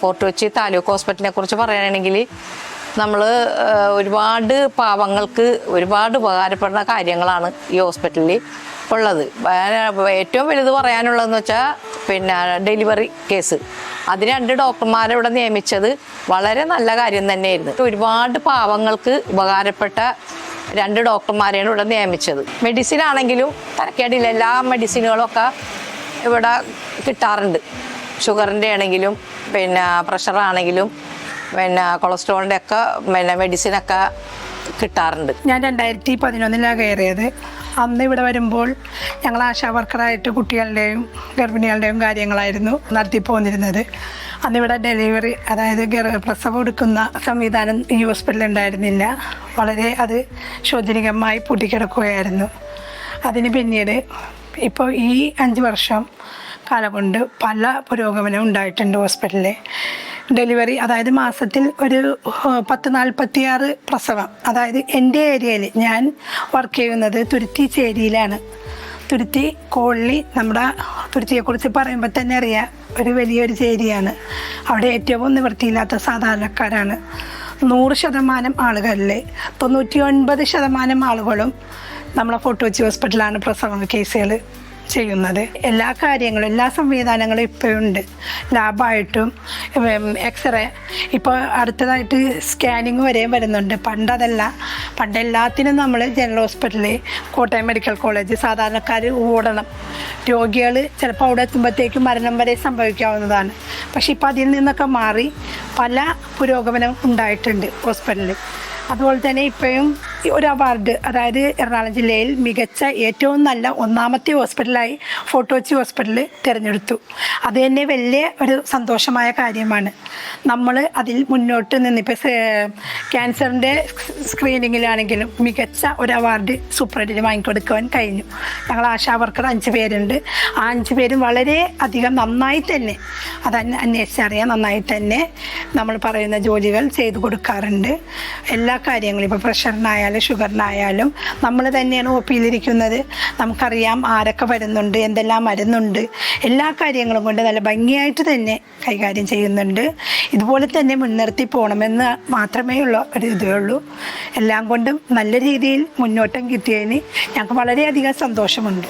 Fort Kochi taluk ഹോസ്പിറ്റലിനെ കുറിച്ച് പറയുകയാണെങ്കിൽ നമ്മൾ ഒരുപാട് പാവങ്ങൾക്ക് ഒരുപാട് ഉപകാരപ്പെടുന്ന കാര്യങ്ങളാണ് ഈ ഹോസ്പിറ്റലിൽ ഉള്ളത്. ഏറ്റവും വലുത് പറയാനുള്ളതെന്ന് വെച്ചാൽ പിന്നെ ഡെലിവറി കേസ്. അതിന് രണ്ട് ഡോക്ടർമാരെ ഇവിടെ നിയമിച്ചത് വളരെ നല്ല കാര്യം തന്നെയായിരുന്നു. ഒരുപാട് പാവങ്ങൾക്ക് ഉപകാരപ്പെട്ട രണ്ട് ഡോക്ടർമാരെയാണ് ഇവിടെ നിയമിച്ചത്. മെഡിസിൻ ആണെങ്കിലും തരക്കേടില്ല എല്ലാ മെഡിസിനുകളൊക്കെ ഇവിടെ കിട്ടാറുണ്ട്. ഷുഗറിന്റെ ആണെങ്കിലും പിന്നെ പ്രഷറാണെങ്കിലും പിന്നെ കൊളസ്ട്രോളിന്റെ ഒക്കെ പിന്നെ മെഡിസിനൊക്കെ കിട്ടാറുണ്ട്. ഞാൻ രണ്ടായിരത്തി പതിനൊന്നിലാണ് കയറിയത്. അന്ന് ഇവിടെ വരുമ്പോൾ ഞങ്ങൾ ആശാ വർക്കറായിട്ട് കുട്ടികളുടെയും ഗർഭിണികളുടെയും കാര്യങ്ങളായിരുന്നു നടത്തി പോന്നിരുന്നത്. അന്ന് ഇവിടെ ഡെലിവറി അതായത് പ്രസവം എടുക്കുന്ന സംവിധാനം ഈ ഹോസ്പിറ്റലിൽ ഉണ്ടായിരുന്നില്ല. വളരെ അത് ശോചനീയമായി പൂട്ടിക്കിടക്കുകയായിരുന്നു. അതിന് പിന്നീട് ഇപ്പോൾ ഈ അഞ്ച് വർഷം കാലം കൊണ്ട് പല പുരോഗമനം ഉണ്ടായിട്ടുണ്ട് ഹോസ്പിറ്റലിൽ ഡെലിവറി അതായത് മാസത്തിൽ ഒരു പത്ത് നാൽപ്പത്തിയാറ് പ്രസവം. അതായത് എന്റെ ഏരിയയിൽ ഞാൻ വർക്ക് ചെയ്യുന്നത് തുരുത്തി ചേരിയിലാണ്. തുരുത്തി കോള്ളി നമ്മുടെ തുരുത്തിയെക്കുറിച്ച് പറയുമ്പോൾ തന്നെ അറിയാം. ഒരു വലിയൊരു ചേരിയാണ്. അവിടെ ഏറ്റവും നിവൃത്തിയില്ലാത്ത സാധാരണക്കാരാണ്. നൂറ് ശതമാനം ആളുകളിൽ തൊണ്ണൂറ്റി ഒൻപത് ശതമാനം ആളുകളും നമ്മളെ ഫോർട്ട് കൊച്ചി ഹോസ്പിറ്റലാണ് പ്രസവ കേസുകൾ ചെയ്യുന്നത്. എല്ലാ കാര്യങ്ങളും എല്ലാ സംവിധാനങ്ങളും ഇപ്പോൾ ഉണ്ട് ലാബായിട്ടും എക്സ്റേ. ഇപ്പോൾ അടുത്തതായിട്ട് സ്കാനിങ് വരെ വരുന്നുണ്ട്. പണ്ടതല്ല. പണ്ട് എല്ലാത്തിനും നമ്മൾ ജനറൽ ഹോസ്പിറ്റലിൽ കോട്ടയം മെഡിക്കൽ കോളേജ് സാധാരണക്കാർ ഓടണം. രോഗികൾ ചിലപ്പോൾ അവിടെ എത്തുമ്പോഴത്തേക്കും മരണം വരെ സംഭവിക്കാവുന്നതാണ്. പക്ഷേ ഇപ്പോൾ അതിൽ നിന്നൊക്കെ മാറി പല പുരോഗമനം ഉണ്ടായിട്ടുണ്ട് ഹോസ്പിറ്റലിൽ അതുപോലെ തന്നെ ഇപ്പോഴും ഒരു അവാർഡ് അതായത് എറണാകുളം ജില്ലയിൽ മികച്ച ഏറ്റവും നല്ല ഒന്നാമത്തെ ഹോസ്പിറ്റലായി ഫോർട്ടോച്ചി ഹോസ്പിറ്റൽ തിരഞ്ഞെടുത്തു. അത് തന്നെ വലിയ ഒരു സന്തോഷമായ കാര്യമാണ്. നമ്മൾ അതിൽ മുന്നോട്ട് നിന്നിപ്പോൾ ക്യാൻസറിന്റെ സ്ക്രീനിങ്ങിലാണെങ്കിലും മികച്ച ഒരു അവാർഡ് സൂപ്രണ്ടിന് വാങ്ങിക്കൊടുക്കുവാൻ കഴിഞ്ഞു. ഞങ്ങൾ ആശാ വർക്കർ അഞ്ച് പേരുണ്ട്. ആ അഞ്ച് പേരും വളരെ അധികം നന്നായി തന്നെ അത് അന്വ- അന്വേഷിച്ചറിയാൻ നന്നായി തന്നെ നമ്മൾ പറയുന്ന ജോലികൾ ചെയ്തു കൊടുക്കാറുണ്ട്. എല്ലാ കാര്യങ്ങളും ഇപ്പോൾ പ്രഷറിനായാലും ഷുഗറിനായാലും നമ്മൾ തന്നെയാണ് ഒ പിയിലിരിക്കുന്നത് നമുക്കറിയാം ആരൊക്കെ വരുന്നുണ്ട് എന്തെല്ലാം മരുന്നുണ്ട്. എല്ലാ കാര്യങ്ങളും കൊണ്ട് നല്ല ഭംഗിയായിട്ട് തന്നെ കൈകാര്യം ചെയ്യുന്നുണ്ട്. ഇതുപോലെ തന്നെ മുൻനിർത്തി പോകണമെന്ന് മാത്രമേ ഉള്ള ഒരു ഇതേ ഉള്ളൂ. എല്ലാം കൊണ്ടും നല്ല രീതിയിൽ മുന്നോട്ടം കിട്ടിയതിന് ഞങ്ങൾക്ക് വളരെയധികം സന്തോഷമുണ്ട്.